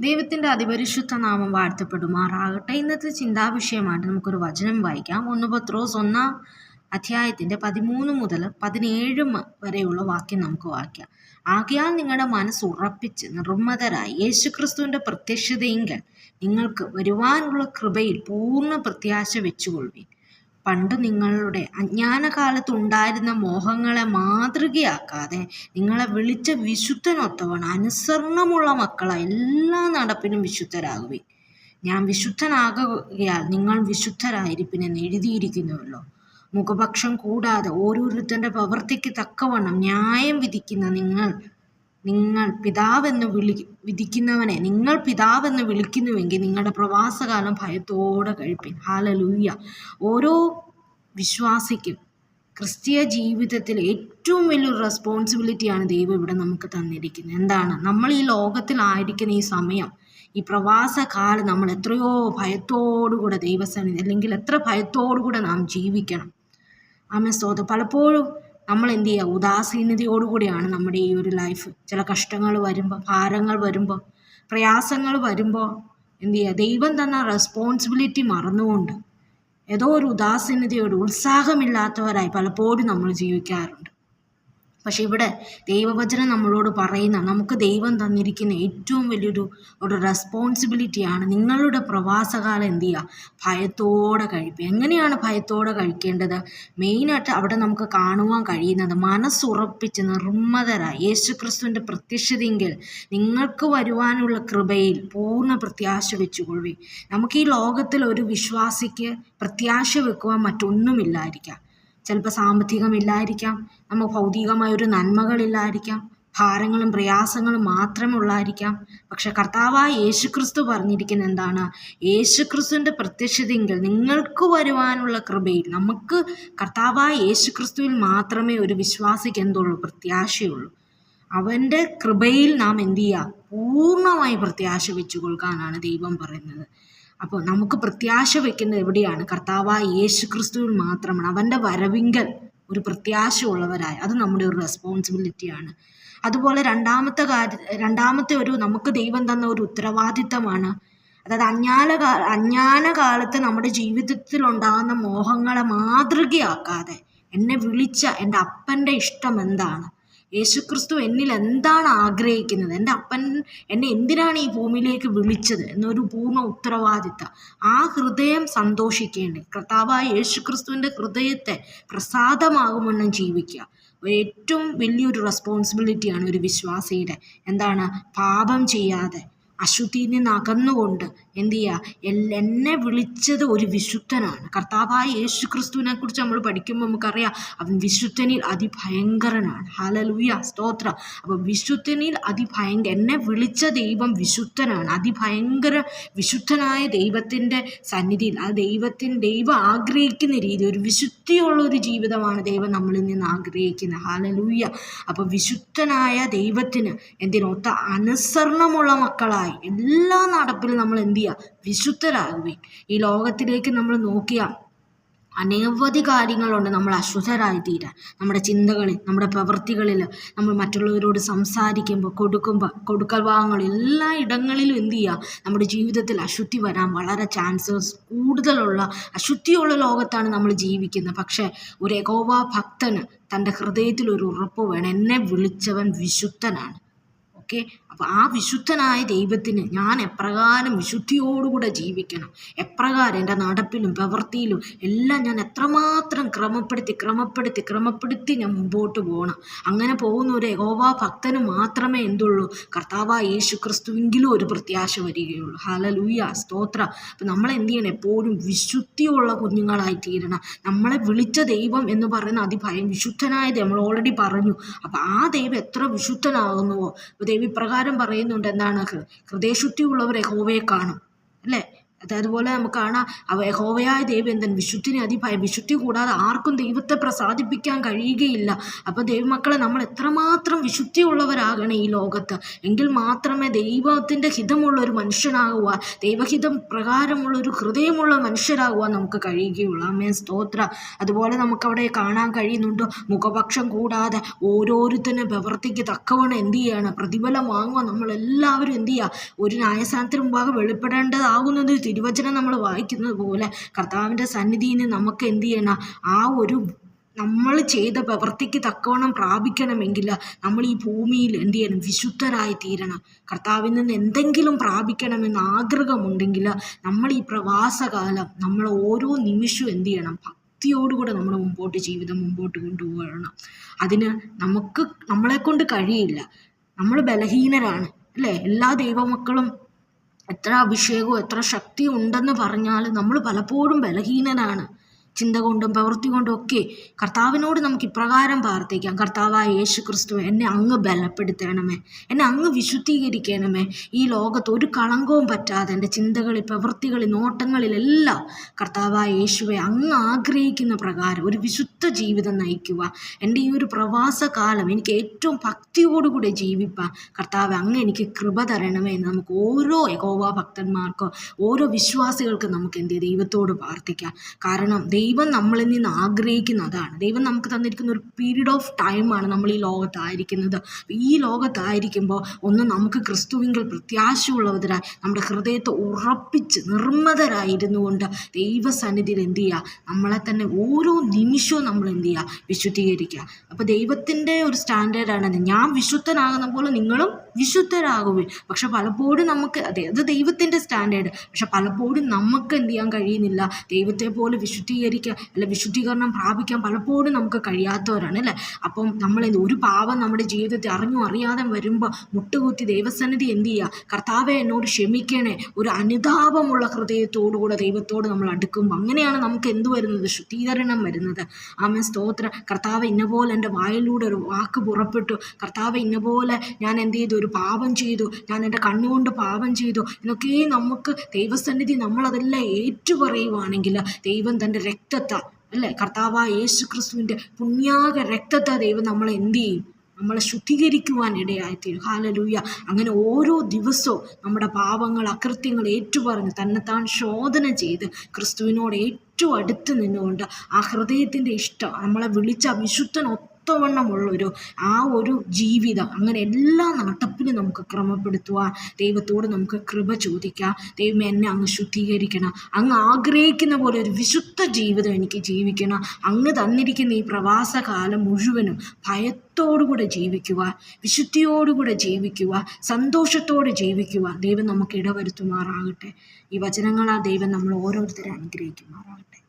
ദൈവത്തിന്റെ അതിപരിശുദ്ധ നാമം വാഴ്ത്തപ്പെടുമാറാകട്ടെ. ഇന്നത്തെ ചിന്താവിഷയമായിട്ട് നമുക്കൊരു വചനം വായിക്കാം. ഒന്ന് പത്രോസ് ഒന്നാം അധ്യായത്തിന്റെ പതിമൂന്ന് മുതൽ പതിനേഴ് വരെയുള്ള വാക്യം നമുക്ക് വായിക്കാം. ആകയാൽ നിങ്ങളുടെ മനസ്സ് ഉറപ്പിച്ച് നിർമ്മതരായി യേശുക്രിസ്തുവിന്റെ പ്രത്യക്ഷതയെങ്കിൽ നിങ്ങൾക്ക് വരുവാനുള്ള കൃപയിൽ പൂർണ പ്രത്യാശ വെച്ചുകൊള്ളുവിൻ. പണ്ട് നിങ്ങളുടെ അജ്ഞാനകാലത്ത് ഉണ്ടായിരുന്ന മോഹങ്ങളെ മാതൃകയാക്കാതെ നിങ്ങളെ വിളിച്ച വിശുദ്ധനൊത്തവണ്ണം അനുസരണമുള്ള മക്കളായി എല്ലാ നടപ്പിനും വിശുദ്ധരാകുവിൻ. ഞാൻ വിശുദ്ധനാകുകയാൽ നിങ്ങൾ വിശുദ്ധരായിരിപ്പിനെന്ന് എഴുതിയിരിക്കുന്നുവല്ലോ. മുഖപക്ഷം കൂടാതെ ഓരോരുത്തന്റെ പ്രവൃത്തിക്ക് തക്കവണ്ണം ന്യായം വിധിക്കുന്ന നിങ്ങൾ നിങ്ങൾ പിതാവെന്ന് വിളി വിധിക്കുന്നവനെ നിങ്ങൾ പിതാവെന്ന് വിളിക്കുന്നുവെങ്കിൽ നിങ്ങളുടെ പ്രവാസകാലം ഭയത്തോടെ കഴിപ്പിൻ. ഹാലലൂയ്യ ഓരോ വിശ്വാസിക്കും ക്രിസ്തീയ ജീവിതത്തിൽ ഏറ്റവും വലിയൊരു റെസ്പോൺസിബിലിറ്റിയാണ് ദൈവം ഇവിടെ നമുക്ക് തന്നിരിക്കുന്നത്. എന്താണ്? നമ്മൾ ഈ ലോകത്തിലായിരിക്കുന്ന ഈ സമയം ഈ പ്രവാസകാലം നമ്മൾ എത്രയോ ഭയത്തോടുകൂടെ ദൈവസന്നിധി അല്ലെങ്കിൽ എത്ര ഭയത്തോടുകൂടെ നാം ജീവിക്കണം. ആമേ പലപ്പോഴും നമ്മൾ എന്ത് ചെയ്യുക ഉദാസീനതയോടുകൂടിയാണ് നമ്മുടെ ഈ ഒരു ലൈഫ് ചില കഷ്ടങ്ങൾ വരുമ്പോൾ ഭാരങ്ങൾ വരുമ്പോൾ പ്രയാസങ്ങൾ വരുമ്പോൾ എന്ത് ചെയ്യുക ദൈവം തന്ന റെസ്പോൺസിബിലിറ്റി മറന്നുകൊണ്ട് ഏതോ ഒരു ഉദാസീനതയോട് ഉത്സാഹമില്ലാത്തവരായി പലപ്പോഴും നമ്മൾ ജീവിക്കാറുണ്ട്. പക്ഷെ ഇവിടെ ദൈവവചനം നമ്മളോട് പറയുന്ന നമുക്ക് ദൈവം തന്നിരിക്കുന്ന ഏറ്റവും വലിയൊരു ഒരു റെസ്പോൺസിബിലിറ്റിയാണ് നിങ്ങളുടെ പ്രവാസകാലം എന്ത് ചെയ്യുക? ഭയത്തോടെ കഴിക്കുക എങ്ങനെയാണ് ഭയത്തോടെ കഴിക്കേണ്ടത്? മെയിനായിട്ട് അവിടെ നമുക്ക് കാണുവാൻ കഴിയുന്നത് മനസ്സുറപ്പിച്ച് നിർമ്മതരായി യേശുക്രിസ്തുവിന്റെ പ്രത്യക്ഷതയെങ്കിൽ നിങ്ങൾക്ക് വരുവാനുള്ള കൃപയിൽ പൂർണ പ്രത്യാശ വെച്ചുകൊള്ളി നമുക്ക് ഈ ലോകത്തിൽ ഒരു വിശ്വാസിക്ക് പ്രത്യാശ വെക്കുവാൻ മറ്റൊന്നുമില്ലായിരിക്കാം. ചിലപ്പോൾ സാമ്പത്തികമില്ലായിരിക്കാം. നമുക്ക് ഭൗതികമായൊരു നന്മകളില്ലായിരിക്കാം. ഭാരങ്ങളും പ്രയാസങ്ങളും മാത്രമുള്ളായിരിക്കാം പക്ഷെ കർത്താവായ യേശുക്രിസ്തു പറഞ്ഞിരിക്കുന്ന എന്താണ്? യേശുക്രിസ്തുവിന്റെ പ്രത്യക്ഷതയെങ്കിൽ നിങ്ങൾക്ക് വരുവാനുള്ള കൃപയിൽ നമുക്ക് കർത്താവായ യേശുക്രിസ്തുവിൽ മാത്രമേ ഒരു വിശ്വാസിക്ക് എന്തുള്ളൂ? പ്രത്യാശയുള്ളൂ. അവന്റെ കൃപയിൽ നാം എന്തു ചെയ്യുക? പൂർണമായി പ്രത്യാശ വെച്ചു കൊടുക്കാനാണ് ദൈവം പറയുന്നത്. അപ്പോൾ നമുക്ക് പ്രത്യാശ വെക്കുന്നത് എവിടെയാണ്? കർത്താവായ യേശു ക്രിസ്തുവിൽ മാത്രമാണ്. അവന്റെ വരവിങ്കൽ ഒരു പ്രത്യാശ ഉള്ളവരായി അത് നമ്മുടെ ഒരു റെസ്പോൺസിബിലിറ്റിയാണ് അതുപോലെ രണ്ടാമത്തെ കാര്യ രണ്ടാമത്തെ ഒരു നമുക്ക് ദൈവം തന്ന ഒരു ഉത്തരവാദിത്തമാണ്. അതായത് അജ്ഞാന അജ്ഞാന കാലത്ത് നമ്മുടെ ജീവിതത്തിൽ ഉണ്ടാകുന്ന മോഹങ്ങളെ മാതൃകയാക്കാതെ എന്നെ വിളിച്ച എന്റെ അപ്പന്റെ ഇഷ്ടം എന്താണ്? യേശുക്രിസ്തു എന്നിൽ എന്താണ് ആഗ്രഹിക്കുന്നത്? എന്റെ അപ്പൻ എന്നെ എന്തിനാണ് ഈ ഭൂമിയിലേക്ക് വിളിച്ചത്? എന്നൊരു പൂർണ ഉത്തരവാദിത്തം ആ ഹൃദയം സന്തോഷിക്കേണ്ടത് കർത്താവായ യേശുക്രിസ്തുവിന്റെ ഹൃദയത്തെ പ്രസാദമാകുമെന്നും ജീവിക്കുക. ഏറ്റവും വലിയൊരു റെസ്പോൺസിബിലിറ്റിയാണ് ഒരു വിശ്വാസിയുടെ. എന്താണ്? പാപം ചെയ്യാതെ അശുദ്ധിയിൽ നിന്ന് അകന്നുകൊണ്ട് എന്ത് ചെയ്യുക എന്നെ വിളിച്ചത് ഒരു വിശുദ്ധനാണ്. കർത്താവായ യേശു ക്രിസ്തുവിനെ കുറിച്ച് നമ്മൾ പഠിക്കുമ്പോൾ നമുക്കറിയാം അവൻ വിശുദ്ധനിൽ അതിഭയങ്കരനാണ്. ഹാലലൂയ സ്തോത്ര. അപ്പം വിശുദ്ധനിൽ അതിഭയങ്കര എന്നെ വിളിച്ച ദൈവം വിശുദ്ധനാണ്. അതിഭയങ്കര വിശുദ്ധനായ ദൈവത്തിന്റെ സന്നിധിയിൽ ആ ദൈവത്തിന് ദൈവം ആഗ്രഹിക്കുന്ന രീതി ഒരു വിശുദ്ധിയുള്ള ഒരു ജീവിതമാണ് ദൈവം നമ്മളിൽ നിന്ന് ആഗ്രഹിക്കുന്നത്. ഹാലലൂയ അപ്പം വിശുദ്ധനായ ദൈവത്തിന് എന്തിനൊത്ത അനുസരണമുള്ള മക്കളായി എല്ലാ നടപ്പിലും നമ്മൾ എന്ത് ചെയ്യുക വിശുദ്ധരാകുവേ. ഈ ലോകത്തിലേക്ക് നമ്മൾ നോക്കിയാൽ അനവധി കാര്യങ്ങളുണ്ട് നമ്മൾ അശുദ്ധരായി നമ്മുടെ ചിന്തകളിൽ നമ്മുടെ പ്രവൃത്തികളിൽ നമ്മൾ മറ്റുള്ളവരോട് സംസാരിക്കുമ്പോൾ കൊടുക്കുമ്പോൾ കൊടുക്കൽ ഭാഗങ്ങൾ എല്ലാ ഇടങ്ങളിലും എന്ത് ചെയ്യുക നമ്മുടെ ജീവിതത്തിൽ അശുദ്ധി വരാൻ വളരെ ചാൻസസ് കൂടുതലുള്ള അശുദ്ധിയുള്ള ലോകത്താണ് നമ്മൾ ജീവിക്കുന്നത്. പക്ഷേ ഒരു എഗോവ ഭക്തന് തന്റെ ഹൃദയത്തിൽ ഒരു ഉറപ്പ് വേണം. എന്നെ വിളിച്ചവൻ വിശുദ്ധനാണ്. ഓക്കെ? അപ്പോൾ ആ വിശുദ്ധനായ ദൈവത്തിന് ഞാൻ എപ്രകാരം വിശുദ്ധിയോടുകൂടെ ജീവിക്കണം. എപ്രകാരം എന്റെ നടപ്പിലും പ്രവൃത്തിയിലും എല്ലാം ഞാൻ എത്രമാത്രം ക്രമപ്പെടുത്തി ക്രമപ്പെടുത്തി ക്രമപ്പെടുത്തി ഞാൻ മുമ്പോട്ട് പോകണം. അങ്ങനെ പോകുന്ന ഒരു യഹോവ ഭക്തന് മാത്രമേ എന്തുള്ളൂ? കർത്താവ യേശു ക്രിസ്തുവെങ്കിലും ഒരു പ്രത്യാശ വരികയുള്ളൂ. ഹലലൂയ സ്തോത്ര. അപ്പം നമ്മൾ എന്ത് ചെയ്യണം? എപ്പോഴും വിശുദ്ധിയുള്ള കുഞ്ഞുങ്ങളായി തീരണം നമ്മളെ വിളിച്ച ദൈവം എന്ന് പറയുന്ന അതിഭയം വിശുദ്ധനായ നമ്മൾ ഓൾറെഡി പറഞ്ഞു. അപ്പോൾ ആ ദൈവം എത്ര വിശുദ്ധനാകുന്നുവോ? ദൈവം പറയുന്നുണ്ട് എന്താണ് ഹൃദയശുദ്ധിയുള്ളവരെ യഹോവയെ കാണും. അല്ലേ? അതുപോലെ നമുക്ക് കാണാം യഹോവയായ ദൈവം എന്താണ് വിശുദ്ധിനെ അതിഭയ വിശുദ്ധി കൂടാതെ ആർക്കും ദൈവത്തെ പ്രസാദിപ്പിക്കാൻ കഴിയുകയില്ല. അപ്പോൾ ദൈവമക്കളെ നമ്മൾ എത്രമാത്രം വിശുദ്ധിയുള്ളവരാകണം ഈ ലോകത്ത്. എങ്കിൽ മാത്രമേ ദൈവത്തിന്റെ ഹിതമുള്ള ഒരു മനുഷ്യനാകുക ദൈവഹിതം പ്രകാരമുള്ള ഒരു ഹൃദയമുള്ള മനുഷ്യരാകുവാൻ നമുക്ക് കഴിയുകയുള്ളൂ. അമ്മേ സ്തോത്ര. അതുപോലെ നമുക്കവിടെ കാണാൻ കഴിയുന്നുണ്ട് മുഖപക്ഷം കൂടാതെ ഓരോരുത്തരും പ്രവർത്തിക്ക് തക്കവണ്ണം എന്ത് ചെയ്യാണ്? പ്രതിഫലം വാങ്ങുക നമ്മളെല്ലാവരും എന്ത് ചെയ്യുക? ഒരു ന്യായസ്ഥാനത്തിന് മുമ്പാകെ വെളിപ്പെടേണ്ടതാകുന്നത് തിരുവചനം നമ്മൾ വായിക്കുന്നത് പോലെ കർത്താവിന്റെ സന്നിധിയിൽ നിന്ന് നമുക്ക് എന്ത് ചെയ്യണം? ആ ഒരു നമ്മൾ ചെയ്ത പ്രവൃത്തിക്ക് തക്കവണ്ണം പ്രാപിക്കണമെങ്കിൽ നമ്മൾ ഈ ഭൂമിയിൽ എന്ത് ചെയ്യണം? വിശുദ്ധരായി തീരണം. കർത്താവിൽ നിന്ന് എന്തെങ്കിലും പ്രാപിക്കണമെന്ന് ആഗ്രഹമുണ്ടെങ്കിൽ നമ്മൾ ഈ പ്രവാസകാലം നമ്മൾ ഓരോ നിമിഷവും എന്ത് ചെയ്യണം? ഭക്തിയോടുകൂടെ നമ്മൾ മുമ്പോട്ട് ജീവിതം മുമ്പോട്ട് കൊണ്ടുപോകണം. അതിന് നമുക്ക് നമ്മളെക്കൊണ്ട് കഴിയില്ല. നമ്മൾ ബലഹീനരാണ്. അല്ലേ? എല്ലാ ദൈവമക്കളും എത്ര അഭിഷേകവും എത്ര ശക്തിയും ഉണ്ടെന്ന് പറഞ്ഞാലും നമ്മൾ പലപ്പോഴും ബലഹീനനാണ്. ചിന്ത കൊണ്ടും പ്രവൃത്തി കൊണ്ടും ഒക്കെ കർത്താവിനോട് നമുക്ക് ഇപ്രകാരം പ്രാർത്ഥിക്കാം. കർത്താവായ യേശു ക്രിസ്തു എന്നെ അങ്ങ് ബലപ്പെടുത്തണമേ. എന്നെ അങ്ങ് വിശുദ്ധീകരിക്കണമേ. ഈ ലോകത്ത് ഒരു കളങ്കവും പറ്റാതെ എന്റെ ചിന്തകളിൽ പ്രവൃത്തികളിൽ നോട്ടങ്ങളിലെല്ലാം കർത്താവായ യേശുവെ അങ്ങ് ആഗ്രഹിക്കുന്ന പ്രകാരം ഒരു വിശുദ്ധ ജീവിതം നയിക്കുക. എന്റെ ഈ ഒരു പ്രവാസകാലം എനിക്ക് ഏറ്റവും ഭക്തിയോടുകൂടി ജീവിപ്പാൻ കർത്താവ് അങ്ങ് എനിക്ക് കൃപ തരണമേ എന്ന് നമുക്ക് ഓരോ യഹോവ ഭക്തന്മാർക്കോ ഓരോ വിശ്വാസികൾക്കും നമുക്ക് എന്ത് ദൈവത്തോട് പ്രാർത്ഥിക്കാം. കാരണം ദൈവം നമ്മളിൽ നിന്ന് ആഗ്രഹിക്കുന്ന അതാണ് ദൈവം നമുക്ക് തന്നിരിക്കുന്ന ഒരു പീരീഡ് ഓഫ് ടൈമാണ് നമ്മൾ ഈ ലോകത്തായിരിക്കുന്നത്. ഈ ലോകത്തായിരിക്കുമ്പോൾ ഒന്ന് നമുക്ക് ക്രിസ്തുവിങ്കിൽ പ്രത്യാശയുള്ളവരായി നമ്മുടെ ഹൃദയത്തെ ഉറപ്പിച്ച് നിർമ്മതരായിരുന്നു കൊണ്ട് ദൈവസന്നിധിയിൽ എന്ത് ചെയ്യുക നമ്മളെ തന്നെ ഓരോ നിമിഷവും നമ്മൾ എന്ത് ചെയ്യുക വിശുദ്ധീകരിക്കുക. അപ്പോൾ ദൈവത്തിന്റെ ഒരു സ്റ്റാൻഡേർഡാണ് ഞാൻ വിശുദ്ധനാകുന്ന പോലെ നിങ്ങളും വിശുദ്ധരാകും പക്ഷെ പലപ്പോഴും നമുക്ക് അതെ അത് ദൈവത്തിന്റെ സ്റ്റാൻഡേർഡ് പക്ഷെ പലപ്പോഴും നമുക്ക് എന്ത് ചെയ്യാൻ കഴിയുന്നില്ല. ദൈവത്തെ പോലെ വിശുദ്ധീകരിക്കുക അല്ല വിശുദ്ധീകരണം പ്രാപിക്കാൻ പലപ്പോഴും നമുക്ക് കഴിയാത്തവരാണ് അല്ലേ? അപ്പം നമ്മൾ ഒരു പാവം നമ്മുടെ ജീവിതത്തിൽ അറിഞ്ഞോ അറിയാതെ വരുമ്പോൾ മുട്ടുകുത്തി ദൈവസന്നിധി എന്ത് ചെയ്യുക കർത്താവെ എന്നോട് ക്ഷമിക്കണേ. ഒരു അനുതാപമുള്ള ഹൃദയത്തോടുകൂടെ ദൈവത്തോട് നമ്മൾ അടുക്കുമ്പോൾ അങ്ങനെയാണ് നമുക്ക് എന്ത് വരുന്നത്? ശുദ്ധീകരണം വരുന്നത്. ആമൻ. സ്തോത്ര. കർത്താവ് ഇന്നപോലെ എന്റെ വായിലൂടെ ഒരു വാക്ക് പുറപ്പെട്ടു. കർത്താവ് ഇന്നപോലെ ഞാൻ എന്ത് ചെയ്തു? ഒരു പാപം ചെയ്തു. ഞാൻ എന്റെ കണ്ണുകൊണ്ട് പാപം ചെയ്തു. എന്നൊക്കെ നമുക്ക് ദൈവസന്നിധി നമ്മളതെല്ലാം ഏറ്റുപറയുവാണെങ്കിൽ ദൈവം തന്റെ രക്തത്താൽ അല്ലേ? കർത്താവായ യേശു ക്രിസ്തുവിന്റെ പുണ്യാക രക്തത്താൽ ദൈവം നമ്മളെ എന്ത് ചെയ്യും? നമ്മളെ ശുദ്ധീകരിക്കുവാൻ ഇടയായിത്തീരും. ഹാലലൂയ അങ്ങനെ ഓരോ ദിവസവും നമ്മുടെ പാപങ്ങൾ അകൃത്യങ്ങൾ ഏറ്റുപറഞ്ഞ് തന്നെത്താൻ ശോധന ചെയ്ത് ക്രിസ്തുവിനോട് ഏറ്റവും അടുത്ത് നിന്നുകൊണ്ട് ആ ഹൃദയത്തിന്റെ ഇഷ്ടം നമ്മളെ വിളിച്ച വിശുദ്ധൻ ഒത്തവണ്ണമുള്ളൊരു ആ ഒരു ജീവിതം. അങ്ങനെ എല്ലാ നടപ്പിലും നമുക്ക് ക്രമപ്പെടുത്തുക ദൈവത്തോട് നമുക്ക് കൃപ ചോദിക്കുക ദൈവം എന്നെ അങ്ങ് ശുദ്ധീകരിക്കണം അങ്ങ് ആഗ്രഹിക്കുന്ന പോലെ ഒരു വിശുദ്ധ ജീവിതം എനിക്ക് ജീവിക്കണം അങ്ങ് തന്നിരിക്കുന്ന ഈ പ്രവാസകാലം മുഴുവനും ഭയത്തോടുകൂടെ ജീവിക്കുക വിശുദ്ധിയോടുകൂടെ ജീവിക്കുക സന്തോഷത്തോടെ ജീവിക്കുക. ദൈവം നമുക്ക് ഇടവരുത്തുമാറാകട്ടെ. ഈ വചനങ്ങളാ ദൈവം നമ്മൾ ഓരോരുത്തരെ അനുഗ്രഹിക്കുമാറാകട്ടെ.